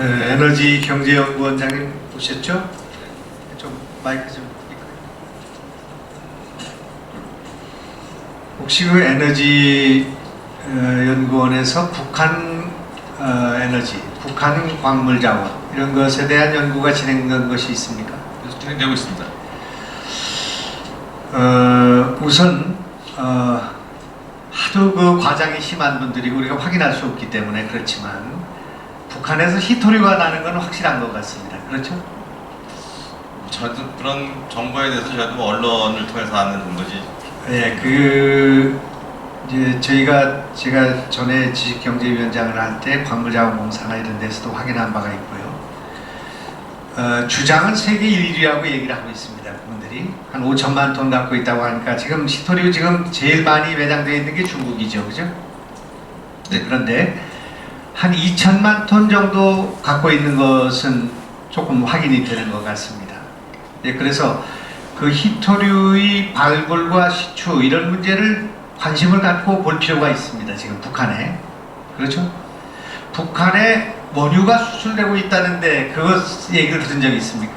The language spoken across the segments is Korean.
에, 에너지 경제연구원장님 오셨죠? 좀 마이크 좀 혹시 그 에너지 어, 연구원에서 북한 어, 에너지, 북한 광물 자원 이런 것에 대한 연구가 진행된 것이 있습니까? 진행되고 있습니다. 어, 우선 어, 하도 그 과장이 심한 분들이 우리가 확인할 수 없기 때문에 그렇지만 북한에서 히토류가 나는 건 확실한 것 같습니다. 그렇죠? 저도 그런 정보에 대해서 저도 뭐 언론을 통해서 아는 거지. 예, 그 이제 저희가 제가 전에 지식경제위원장을 할 때 광물자원공사나 이런 데서도 확인한 바가 있고요. 어, 주장은 세계 1위라고 얘기를 하고 있습니다. 그분들이 한 5천만 톤 갖고 있다고 하니까 지금 히토류 지금 제일 많이 매장되어 있는 게 중국이죠, 그죠? 네, 그런데 한 2천만 톤 정도 갖고 있는 것은 조금 확인이 되는 것 같습니다. 네, 그래서 그 히토류의 발굴과 시추 이런 문제를 관심을 갖고 볼 필요가 있습니다. 지금 북한에 그렇죠? 북한에 원유가 수출되고 있다는데 그것 얘기를 들은 적이 있습니까?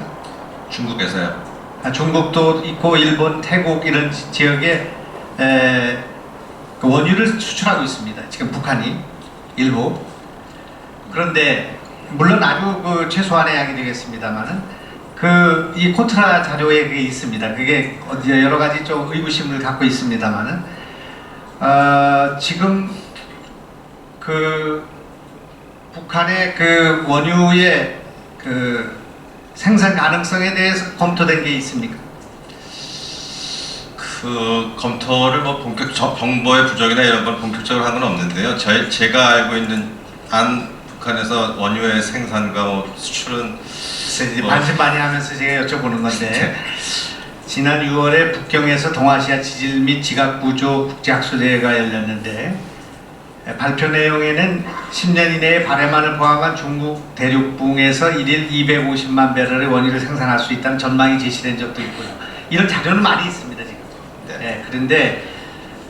중국에서요. 아, 중국도 있고 일본, 태국 이런 지- 지역에 에, 그 원유를 수출하고 있습니다. 지금 북한이 일부 그런데 물론 아주 그 최소한의 양이 되겠습니다만은 그 이 코트라 자료에 그게 있습니다. 그게 여러 가지 좀 의구심을 갖고 있습니다만은 어, 지금 그 북한의 그 원유의 그 생산 가능성에 대해서 검토된 게 있습니까? 그 검토를 뭐 본격 저- 정보의 부족이나 이런 건 본격적으로 한 건 없는데요. 저, 제가 알고 있는 안 북한에서 원유의 생산과 뭐 수출은 그래서 이제 뭐. 반신반의하면서 제가 여쭤보는 건데 지난 6월에 북경에서 동아시아 지질 및 지각 구조 국제 학술 대회가 열렸는데 에, 발표 내용에는 10년 이내에 발해만을 포함한 중국 대륙붕에서 1일 250만 배럴의 원유를 생산할 수 있다는 전망이 제시된 적도 있고요. 이런 자료는 많이 있습니다 지금. 네. 네, 그런데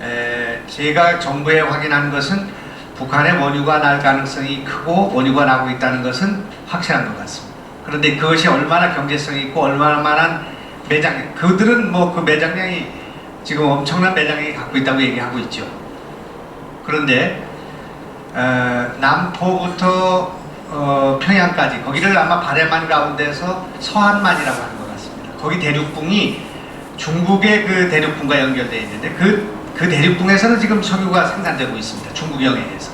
에, 제가 정부에 확인한 것은 북한의 원유가 날 가능성이 크고 원유가 나고 있다는 것은 확실한 것 같습니다. 그런데 그것이 얼마나 경제성이 있고 얼마나 매장 그들은 뭐 그 매장량이 지금 엄청난 매장량이 갖고 있다고 얘기하고 있죠. 그런데 어, 남포부터 어, 평양까지 거기를 아마 바레만 가운데서 서한만이라고 하는 것 같습니다. 거기 대륙붕이 중국의 그 대륙붕과 연결되어 있는데 그, 그 대륙붕에서는 지금 석유가 생산되고 있습니다. 중국 영해에서.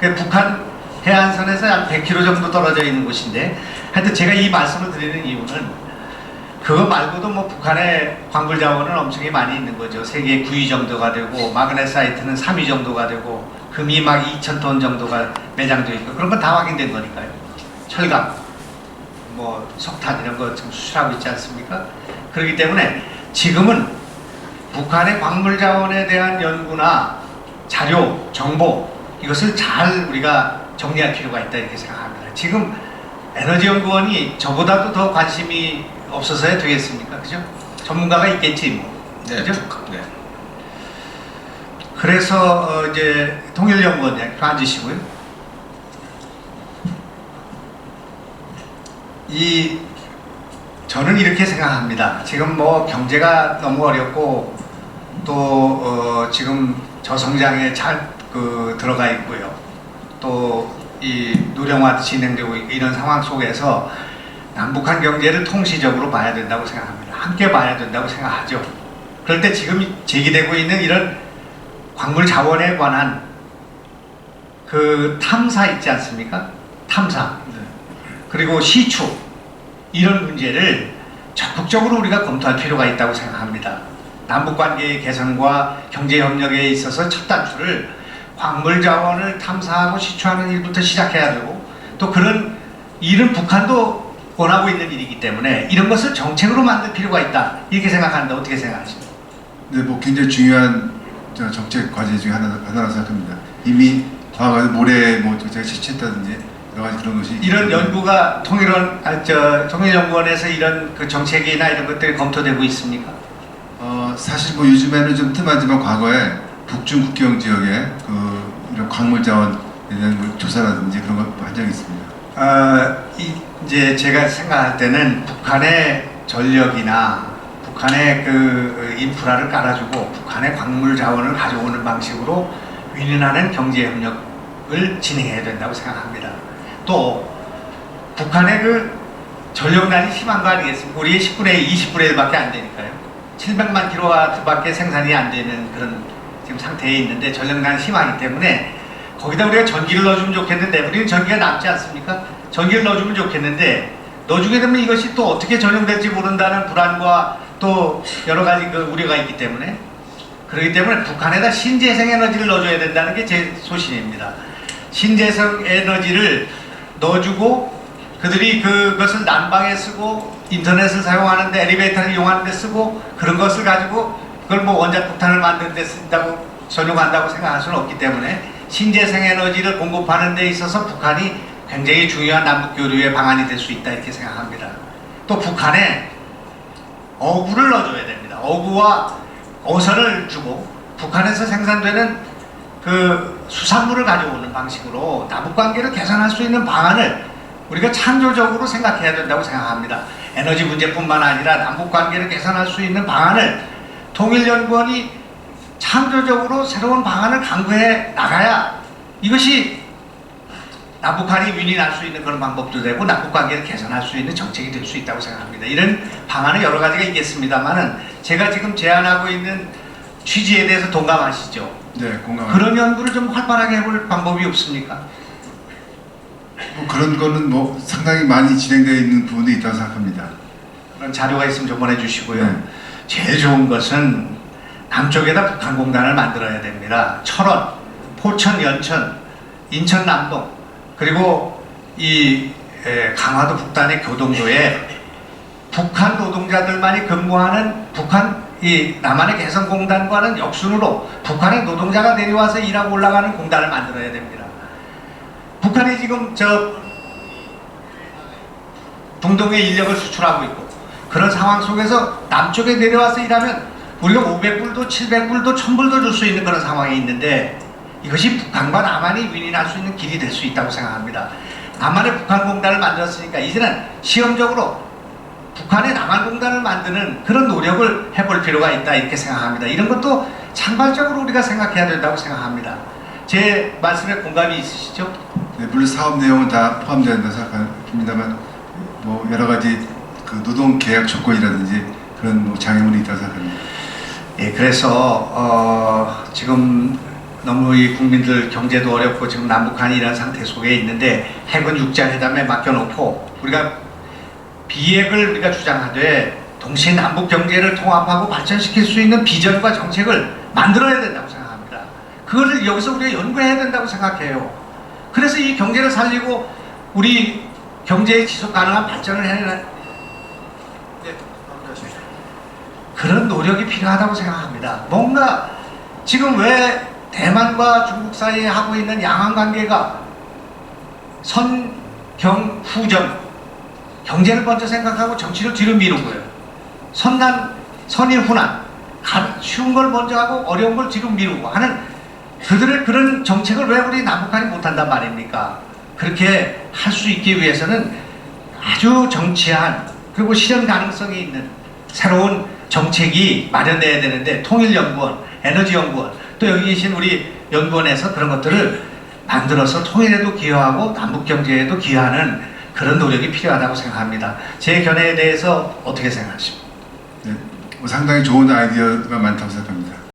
그 북한 해안선에서 한 100km 정도 떨어져 있는 곳인데 하여튼 제가 이 말씀을 드리는 이유는 그거 말고도 뭐 북한의 광물 자원은 엄청나게 많이 있는 거죠. 세계 9위 정도가 되고 마그네사이트는 3위 정도가 되고 금이 막 2천 톤 정도가 매장되어 있고 그런 건 다 확인된 거니까요. 철강, 뭐 석탄 이런 거 지금 수출하고 있지 않습니까? 그렇기 때문에 지금은 북한의 광물 자원에 대한 연구나 자료, 정보 이것을 잘 우리가 정리할 필요가 있다 이렇게 생각합니다. 지금 에너지연구원이 저보다도 더 관심이 없어서야 되겠습니까? 그죠? 전문가가 있겠지 뭐. 네, 그죠? 북, 네. 그래서 어, 이제 통일연구원장 앉으시고요. 이 저는 이렇게 생각합니다. 지금 뭐 경제가 너무 어렵고 또 어, 지금 저성장에 잘 그 들어가 있고요. 또 이 노령화 진행되고 이런 상황 속에서 남북한 경제를 통시적으로 봐야 된다고 생각합니다. 함께 봐야 된다고 생각하죠. 그럴 때 지금 제기되고 있는 이런 광물 자원에 관한 그 탐사 있지 않습니까? 탐사 그리고 시추 이런 문제를 적극적으로 우리가 검토할 필요가 있다고 생각합니다. 남북 관계의 개선과 경제 협력에 있어서 첫 단추를 광물 자원을 탐사하고 시추하는 일부터 시작해야 되고 또 그런 일은 북한도 원하고 있는 일이기 때문에 이런 것을 정책으로 만들 필요가 있다 이렇게 생각하는데 어떻게 생각하십니까? 네, 뭐 굉장히 중요한 저 정책 과제 중에 하나, 하나라고 생각합니다. 이미 과거에 모래 뭐 정책을 실시했다든지 여러 가지 그런 것이 이런 연구가 통일원 아, 저 통일연구원에서 이런 그 정책이나 이런 것들이 검토되고 있습니까? 어, 사실 뭐 요즘에는 좀 뜸하지만 과거에 북중 국경 지역에 그 이런 광물 대한 뭐 조사라든지 그런 걸 한 적이 있습니다. 어, 이, 이제 제가 생각할 때는 북한의 전력이나 북한의 그 인프라를 깔아주고 북한의 광물 자원을 가져오는 방식으로 윈윈하는 경제 협력을 진행해야 된다고 생각합니다. 또 북한의 그 전력난이 심한 거 아니겠습니까? 우리의 10분의 1, 20분의 1밖에 안 되니까요. 700만 킬로와트밖에 생산이 안 되는 그런 지금 상태에 있는데 전력난이 심하기 때문에 거기다 우리가 전기를 넣어주면 좋겠는데 우리는 전기가 남지 않습니까? 전기를 넣어주면 좋겠는데 넣어주게 되면 이것이 또 어떻게 전용될지 모른다는 불안과 또 여러 가지 그 우려가 있기 때문에 그렇기 때문에 북한에다 신재생 에너지를 넣어줘야 된다는 게 제 소신입니다. 신재생 에너지를 넣어주고 그들이 그것을 난방에 쓰고 인터넷을 사용하는데 엘리베이터를 이용하는 데 쓰고 그런 것을 가지고 그걸 뭐 원자력 폭탄을 만드는 데 쓴다고 전용한다고 생각할 수는 없기 때문에 신재생 에너지를 공급하는 데 있어서 북한이 굉장히 중요한 남북 교류의 방안이 될 수 있다 이렇게 생각합니다. 또 북한에 어구를 넣어줘야 됩니다. 어구와 어선을 주고 북한에서 생산되는 그 수산물을 가져오는 방식으로 남북 관계를 개선할 수 있는 방안을 우리가 창조적으로 생각해야 된다고 생각합니다. 에너지 문제뿐만 아니라 남북 관계를 개선할 수 있는 방안을 통일연구원이 창조적으로 새로운 방안을 강구해 나가야 이것이 남북한이 윈윈할 수 있는 그런 방법도 되고 남북 관계를 개선할 수 있는 정책이 될 수 있다고 생각합니다. 이런 방안은 여러 가지가 있겠습니다만은 제가 지금 제안하고 있는 취지에 대해서 동감하시죠? 네, 공감합니다. 그런 연구를 좀 활발하게 해볼 방법이 없습니까? 뭐 그런 거는 뭐 상당히 많이 진행되어 있는 부분도 있다고 생각합니다. 그런 자료가 있으면 좀 보내주시고요. 네. 제일 좋은 것은 남쪽에다 북한 공단을 만들어야 됩니다. 철원, 포천, 연천, 인천 남동 그리고 이 에, 강화도 북단의 교동도에 북한 노동자들만이 근무하는 북한 이 남한의 개성공단과는 역순으로 북한의 노동자가 내려와서 일하고 올라가는 공단을 만들어야 됩니다. 북한이 지금 저 중동에 인력을 수출하고 있고 그런 상황 속에서 남쪽에 내려와서 일하면 우리가 500불도 700불도 1000불도 줄 수 있는 그런 상황이 있는데 이것이 북한과 남한이 윈윈할 수 있는 길이 될 수 있다고 생각합니다. 남한의 북한 공단을 만들었으니까 이제는 시험적으로 북한의 남한 공단을 만드는 그런 노력을 해볼 필요가 있다 이렇게 생각합니다. 이런 것도 창발적으로 우리가 생각해야 된다고 생각합니다. 제 말씀에 공감이 있으시죠? 네, 물론 사업 내용은 다 포함되어 있다고 생각합니다만 뭐 여러 가지 그 노동 계약 조건이라든지 그런 뭐 장애물이 있다고 생각합니다. 예, 그래서 어, 지금 너무 이 국민들 경제도 어렵고 지금 남북한이 이런 상태 속에 있는데 핵은 육자회담에 맡겨놓고 우리가 비핵을 우리가 주장하되 동시에 남북 경제를 통합하고 발전시킬 수 있는 비전과 정책을 만들어야 된다고 생각합니다. 그거를 여기서 우리가 연구해야 된다고 생각해요. 그래서 이 경제를 살리고 우리 경제의 지속 가능한 발전을 해내 그런 노력이 필요하다고 생각합니다. 뭔가 지금 왜 대만과 중국 사이에 하고 있는 양안 관계가 선경 후정 경제를 먼저 생각하고 정치를 뒤로 미루고요. 선난 선인 후난 가- 쉬운 걸 먼저 하고 어려운 걸 뒤로 미루고 하는 그들의 그런 정책을 왜 우리 남북한이 못한단 말입니까? 그렇게 할 수 있기 위해서는 아주 정치한 그리고 실현 가능성이 있는 새로운 정책이 마련돼야 되는데 통일연구원, 에너지연구원 또 여기 계신 우리 연구원에서 그런 것들을 만들어서 통일에도 기여하고 남북 경제에도 기여하는 그런 노력이 필요하다고 생각합니다. 제 견해에 대해서 어떻게 생각하십니까? 네, 뭐 상당히 좋은 아이디어가 많다고 생각합니다.